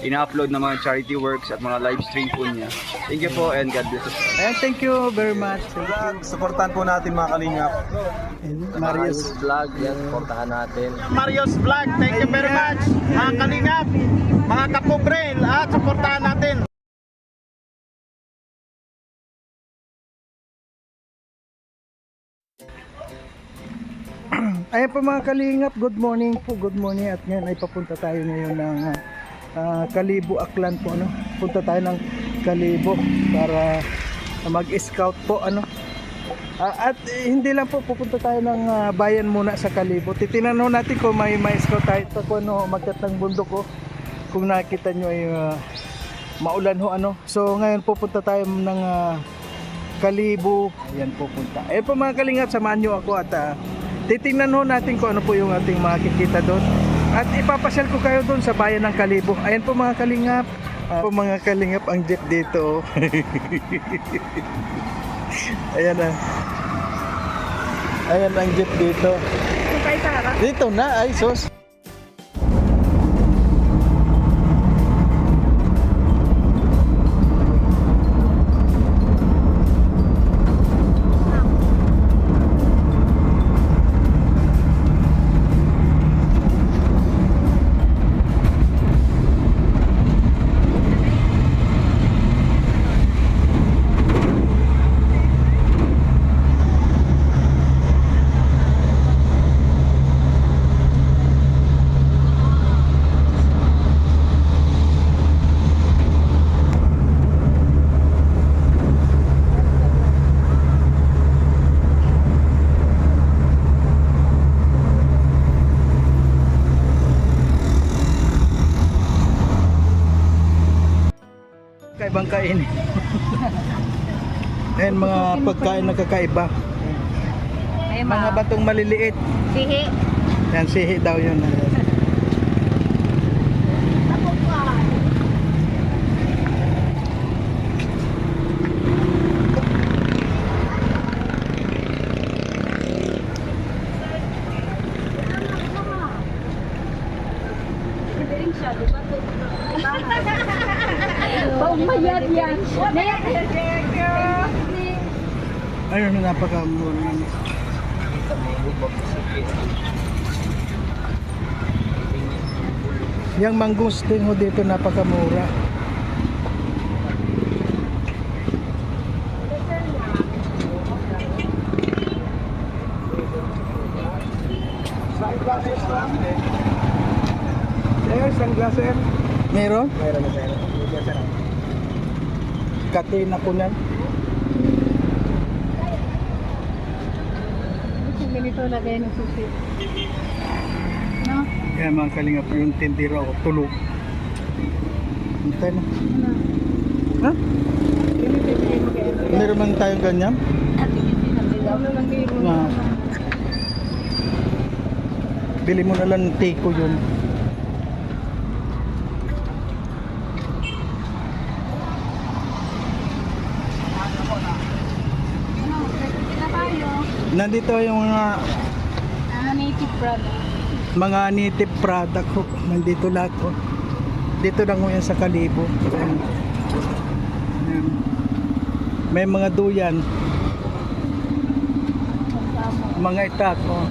ina-upload na mga charity works at mga live stream po niya. Thank you po and God bless us. Ayan, thank you very much. You. Supportan po natin mga kalingap. And Marius. vlog, yan, portahan natin. Mario's Vlog, thank you very much. Mga kalingap, mga kapobrel, at supportahan natin. Ayan po mga kalingap, good morning po, good morning at ngayon ay papunta tayo ngayon ng ah, Kalibo Aklan po ano. Punta tayo ng Kalibo para mag-scout po ano. Ah, at eh, hindi lang po pupunta tayo ng ah, bayan muna sa Kalibo. Titinan natin kung may may scout tayo kung ano magkat ng bundok ko. Kung nakita nyo ay ah, maulan ho ano. So ngayon pupunta tayo ng ah, Kalibo. Ayan pupunta. Ayan po mga kalingap, samahan nyo ako at ah, titingnan ho natin kung ano po yung ating makikita doon. At ipapasyal ko kayo doon sa bayan ng Kalibo. Ayan po mga kalingap. Ah, po mga kalingap ang jeep dito. Ayan na. Ayan ang jeep dito. Dito na ay sus. Kaibang kain. Ayan mga pagkain na kakaiba. Mga batong maliliit. Sihi. Yan, sihi daw yun. Paumayat Ayun, napakamura naman. Yung mangustin ho dito napakamura. Sir, sunglasses. Meron? Meron sir. Katina ko nan. Ganito na kayo ng susi. No? Kaya mga kalingap yung tindira ako tulog. Hintay na. Ha? Meron man tayong ganyan? Na. Bili mo na lang ng tiko yun. Nandito yung mga Ano native product? mga native product ko. Nandito lahat ko. Dito lang ko yan sa Kalibo. Ayan. Ayan. May mga duyan. Mga itak. Oh.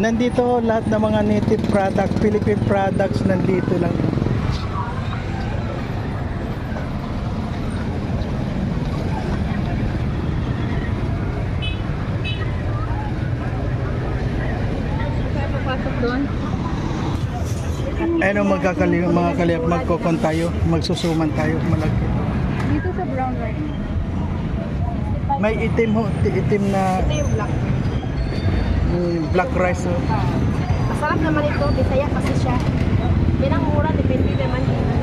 Nandito lahat ng mga native product, Philippine products nandito lang. Doon? Ano magkakali mga kaliyap magkokon tayo, magsusuman tayo malaki. Dito sa brown rice. May itim ho, itim na yung black. Mm, black rice ho. Masarap Masarap naman ito, Bisaya kasi siya. Yan ang mura, depende naman ano.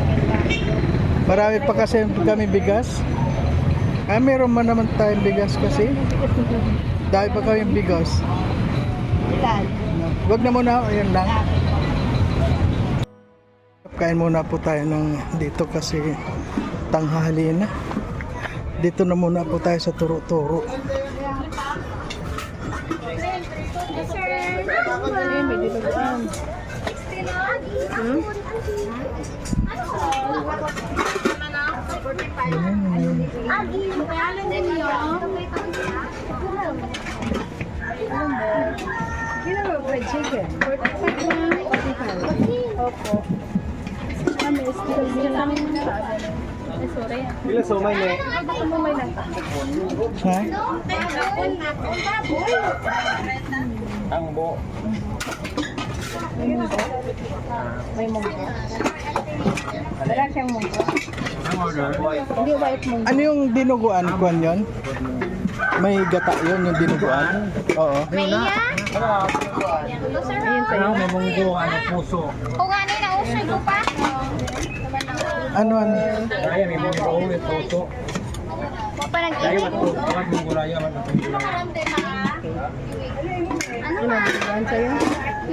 Marami pa kasi kami bigas. Ah, meron man naman tayong bigas kasi. Dahil pa kami bigas. Ilan? Wag na muna, ayun lang. Kain muna po tayo ng dito kasi tanghali na. Dito na muna po tayo sa Turo-Turo. Pila somay ni? Ha? Ang bo. Ano yung dinuguan ko yon? May gata yun yung dinuguan? Oo. Ang mamunggo, ano puso. Kung ano na usoy ko pa? Ano ano? Kaya may munggo, may puso. Parang Kaya matulog, wag mong gulaya, wag mong gulaya.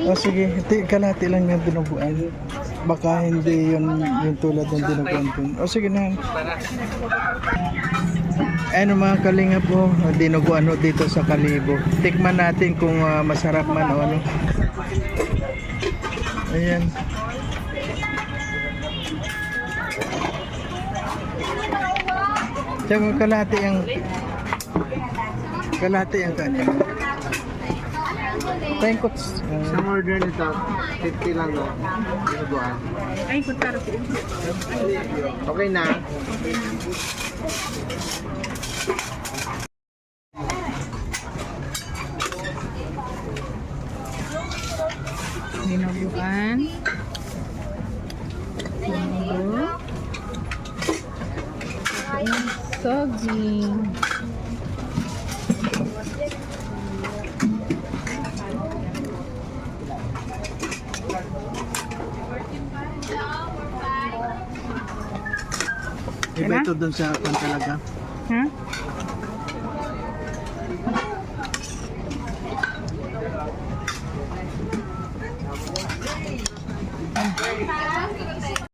O sige, iti, kalahati lang yung dinuguan. Baka hindi yun yung tulad ng dinuguan ko. O sige na. Ano mga kalinga po, dinuguan ho dito sa Kalibo. Tikman natin kung ah, masarap man o ano. Ayan. Tsaka kalahati yung kalahati yung kanya. Tengkots. Sa order nito, 50 lang no. Dinuguan. Ay, kutsara po. Okay na. Dinuguan. Dinugo. Saging. Iba ito dun sa kan talaga. Ha?